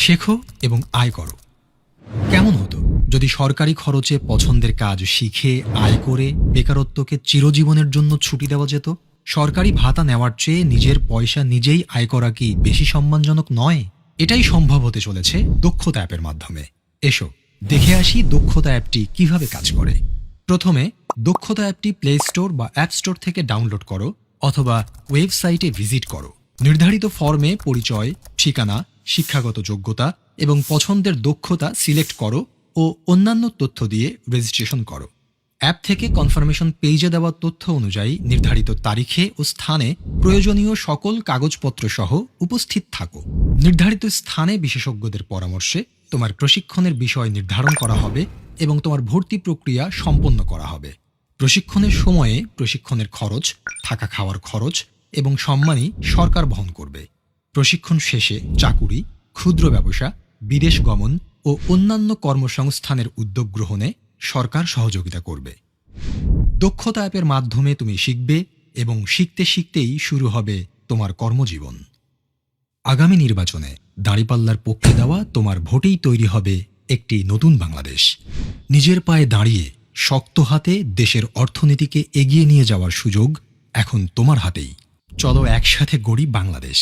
শেখো এবং আয় করো। কেমন হতো যদি সরকারি খরচে পছন্দের কাজ শিখে, আয় করে বেকারত্বকে চিরজীবনের জন্য ছুটি দেওয়া যেত? সরকারি ভাতা নেওয়ার চেয়ে নিজের পয়সা নিজেই আয় করা কি বেশি সম্মানজনক নয়? এটাই সম্ভব হতে চলেছে দক্ষতা অ্যাপের মাধ্যমে। এসো, দেখে আসি দক্ষতা অ্যাপটি কীভাবে কাজ করে। প্রথমে দক্ষতা অ্যাপটি প্লে স্টোর বা অ্যাপ স্টোর থেকে ডাউনলোড করো অথবা ওয়েবসাইটে ভিজিট করো। নির্ধারিত ফর্মে পরিচয়, ঠিকানা শিক্ষাগত যোগ্যতা এবং পছন্দের দক্ষতা সিলেক্ট করো ও অন্যান্য তথ্য দিয়ে রেজিস্ট্রেশন করো। অ্যাপ থেকে কনফার্মেশন পেজে দেওয়া তথ্য অনুযায়ী নির্ধারিত তারিখে ও স্থানে প্রয়োজনীয় সকল কাগজপত্র সহ উপস্থিত থাকো। নির্ধারিত স্থানে বিশেষজ্ঞদের পরামর্শে তোমার প্রশিক্ষণের বিষয় নির্ধারণ করা হবে এবং তোমার ভর্তি প্রক্রিয়া সম্পন্ন করা হবে। প্রশিক্ষণের সময়ে প্রশিক্ষণের খরচ, থাকা খাওয়ার খরচ এবং সম্মানই সরকার বহন করবে। প্রশিক্ষণ শেষে চাকুরি, ক্ষুদ্র ব্যবসা, বিদেশ গমন ও অন্যান্য কর্মসংস্থানের উদ্যোগ গ্রহণে সরকার সহযোগিতা করবে। দক্ষতা অ্যাপের মাধ্যমে তুমি শিখবে এবং শিখতে শিখতেই শুরু হবে তোমার কর্মজীবন। আগামী নির্বাচনে দাঁড়িপাল্লার পক্ষে দেওয়া তোমার ভোটেই তৈরি হবে একটি নতুন বাংলাদেশ। নিজের পায়ে দাঁড়িয়ে শক্ত হাতে দেশের অর্থনীতিকে এগিয়ে নিয়ে যাওয়ার সুযোগ এখন তোমার হাতেই। চলো একসাথে গড়ি বাংলাদেশ।